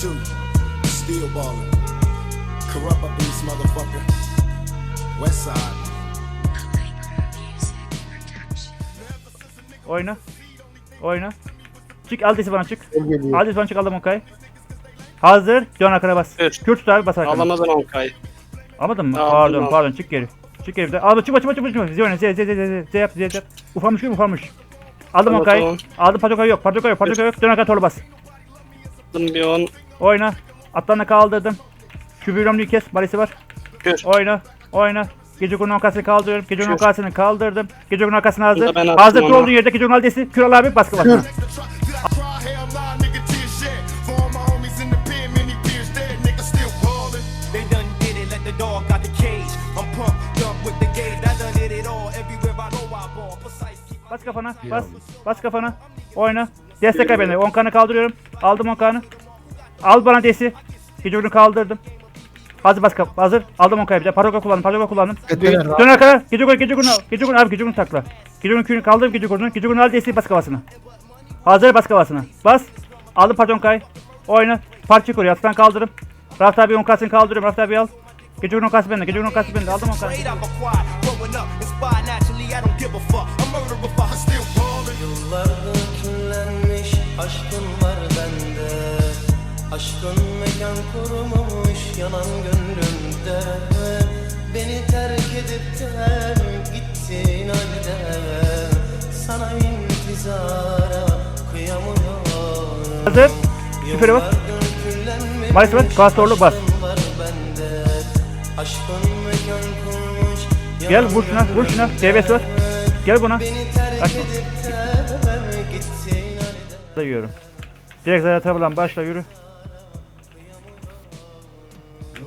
two, still ballin'. Corrupt up in this motherfucker. West side. Oyna. Oyna. Çık Aldis'i bana çık. Gel geliyor. Aldis bana çık aldım Onkay. Hazır. Dön arkana bas. Evet. Kürt tut abi bas arkana. Ağlamaz lan Onkay. Almadın mı? Aldım, pardon aldım. pardon çık geri. Çık geri. Aldı çıkma çıkma çıkma çıkma. Z oyna Z Z Z Z Z yap Z yap. Ufamış gibi ufamış. Aldım Onkay. Aldım Padoka yok. Padoka yok. Padoka yok. Dön arkana torlu bas. Aldım bir on. Oyna. Atlarına kaldırdım. Şu büyülümlüğü kes. Balisi var. Gör. Oyna. Oyna. Gece günün arkasını kaldırıyorum. Gece Şu. arkasını kaldırdım. Gece günün arkasını hazır. Attım Hazır ona. olduğun yerde gece günün aldesi. Kral abi baskı keep Bas kafana. Bas. Bas kafana. Oyna. Destek ver beni. 10 kanı kaldırıyorum. Aldım 10 kanı. Al bana desi. Gece günü kaldırdım. Hazır bas kap. Hazır. Aldım 10 kanı bir de. Paroka kullandım. Paroka kullandım. Dön arkana. Gece günü. Gece günü. Gece günü abi. Gece günü takla. Gece günü köyünü kaldırdım. Gece günü. Gece günü al desi. Bas kafasına. Hazır bas kafasına. Bas. Aldım pardon kay. Oyna. Parça koruyor. Yastan kaldırım. Raft abi 10 kasını kaldırıyorum. Raft abi al. Gece günü kası bende. Gece günü kası bende. Aldım 10 kanı. Kurmuş yanan gönlümde Beni terk edip de gittin halde Sana intizara kıyamıyorum Hazır. Süperi bas. Var. Kastorlu bas. Gel vur şuna. Vur şuna. DBS var. Gel buna. Halde Sayıyorum. Direkt zaten tabulan başla yürü.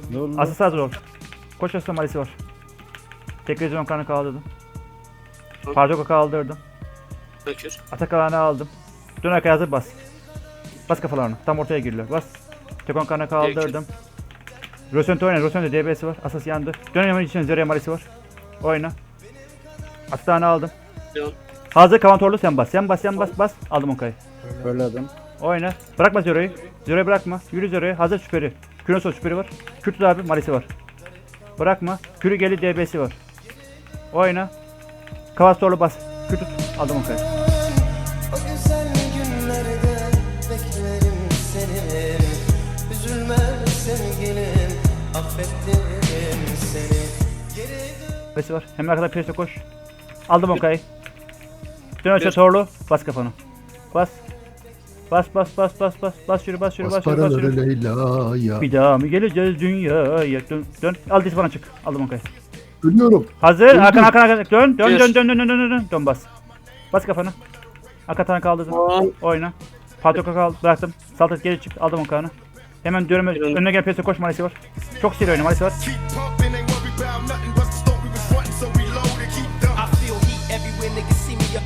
Ne oldu? Asıl hazır ol. Koş asıl malisi var. Tekrar kanı kaldırdım. Pardoka kaldırdım. Dökür. Atakan'ı aldım. Dön arkaya hazır bas. Bas kafalarını. Tam ortaya giriyorlar. Bas. Tekon kanı kaldırdım. Rosento oyna. Rosento DB'si var. Asas yandı. Dön hemen için Zeraya malisi var. Oyna. Aslanı aldım. On. Hazır kavantorlu sen bas. Sen bas sen bas bas. Aldım Onkay'ı. Fırladım. Oyna. Bırakma Zero'yu. Zero'yu bırakma. Yürü Zero'yu. Hazır süperi. Küroso süperi var. Kürtü abi Malisi var. Bırakma. Kürü geli DB'si var. Oyna. Kavastorlu bas. Kürtü tut. Aldım o dön DB'si var. Hemen arkada Pires'e koş. Aldım o kayı. Dön aşağı torlu. Bas kafanı. Bas. Bas bas bas bas bas bas yürü bas yürü bas yürü bas yürü. Leyla ya. Bir daha mı geleceğiz dünyaya? Dön dön. Al dizi bana çık. Aldım o kayı. Ölüyorum. Hazır. Hakan Hakan Hakan. Dön dön dön dön dön dön dön dön. Dön bas. Bas kafanı. Hakan kaldırdın. Oyna. Patroka kal bıraktım. Saltat geri çık. Aldım o kanı. Hemen ön- önüne gelen piyasa koş Malisi var. Çok seri oyna Malisi var.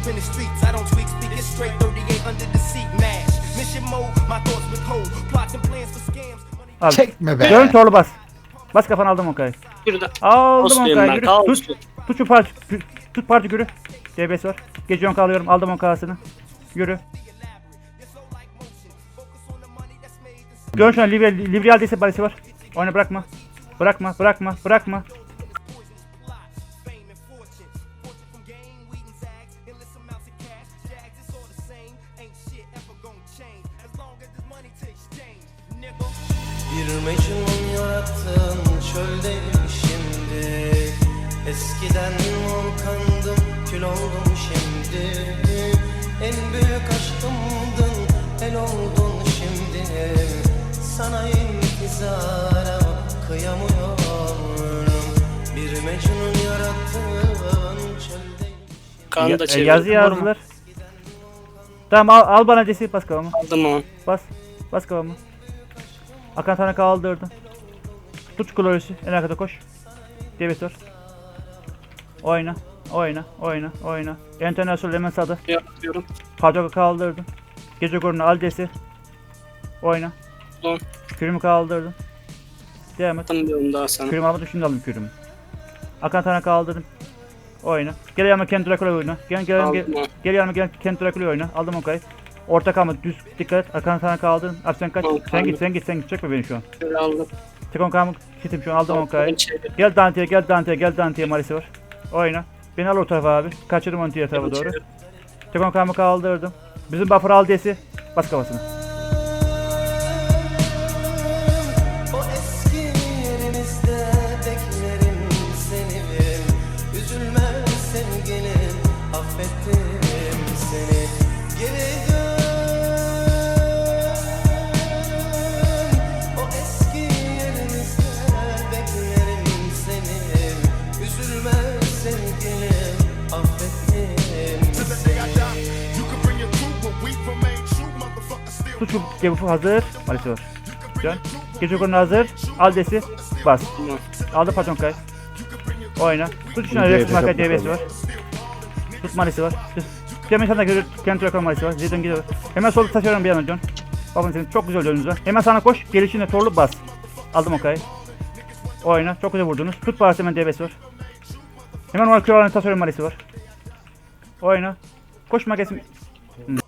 İn the streets. I don't tweak, speak it straight. 38 under the seat, mash. Mission mode, my thoughts withhold. Plots and plans for scams. Money Al. Çekme be. Dön torlu bas. Bas kafanı aldım o kayı. Yürü de. Aldım o Osman'ım kayı. ben, Yürü. kal Tut. Tut şu parça. Tut parça yürü. DBS var. Gece yonka alıyorum. Aldım o kağısını. Yürü. Gör şu an livre, livre aldıysa balisi var. Oyna bırakma. Bırakma, bırakma, bırakma. Bir mecnun yarattın çöldeyim şimdi Eskiden volkandım kül oldum şimdi En büyük aşkımdın el oldun şimdi Sana intizara kıyamıyorum Bir mecnun yarattın çöldeyim Kanı Ya- da çevirdim. yazı yazdılar. Tamam al, al bana desi bas kafamı. Aldım on. Bas. Bas kafamı. Akan tane kaldırdım. Tut klorisi. En arkada koş. Devlet var. Oyna. Oyna. Oyna. Oyna. International hemen sağda. Yapıyorum. Padoka kaldırdım. Gece gorunu al desi. Oyna. On. Kürümü kaldırdım. Devam et. On daha sana. Kürümü almadım şimdi aldım kürümü. Akan tane kaldırdım. Oyna. Gel yanıma Kent Dracula oyna. Gel gel gel. Gel yanıma Kent Dracula oyna. Aldım o kayı. Orta kalma düz dikkat et. Arkanı sana kaldırın. Abi sen kaç. Tamam, Sen git sen git sen git. Çekme beni şu an. Şöyle aldım. Tekon kalma. Kitim şu an aldım ben çevir. Gel Dante'ye gel Dante'ye gel Dante'ye Marisi var. Oyna. Beni al o tarafa abi. Kaçırdım onu diğer tarafa doğru. Çevir. Tekon kalma kaldırdım. Bizim buffer al desi. Bas kafasına. Şu debufu hazır. Marisi var. Can. Gece konu hazır. Al desi. Bas. Aldı patron kay. Oyna. Tut şuna Rex Marka DB'si var. Tut Marisi var. Demin sana göre kendi rakam Marisi var. Zidane gidiyor. Hemen solda taşıyorum bir yana John. Bakın senin çok güzel önünüz var. Hemen sana koş. Gelişine torlu bas. Aldım o kayı. Oyna. Çok güzel vurdunuz. Tut parası hemen DB'si var. Hemen o kral taşıyorum Marisi var. Oyna. Koş magesim. Hmm.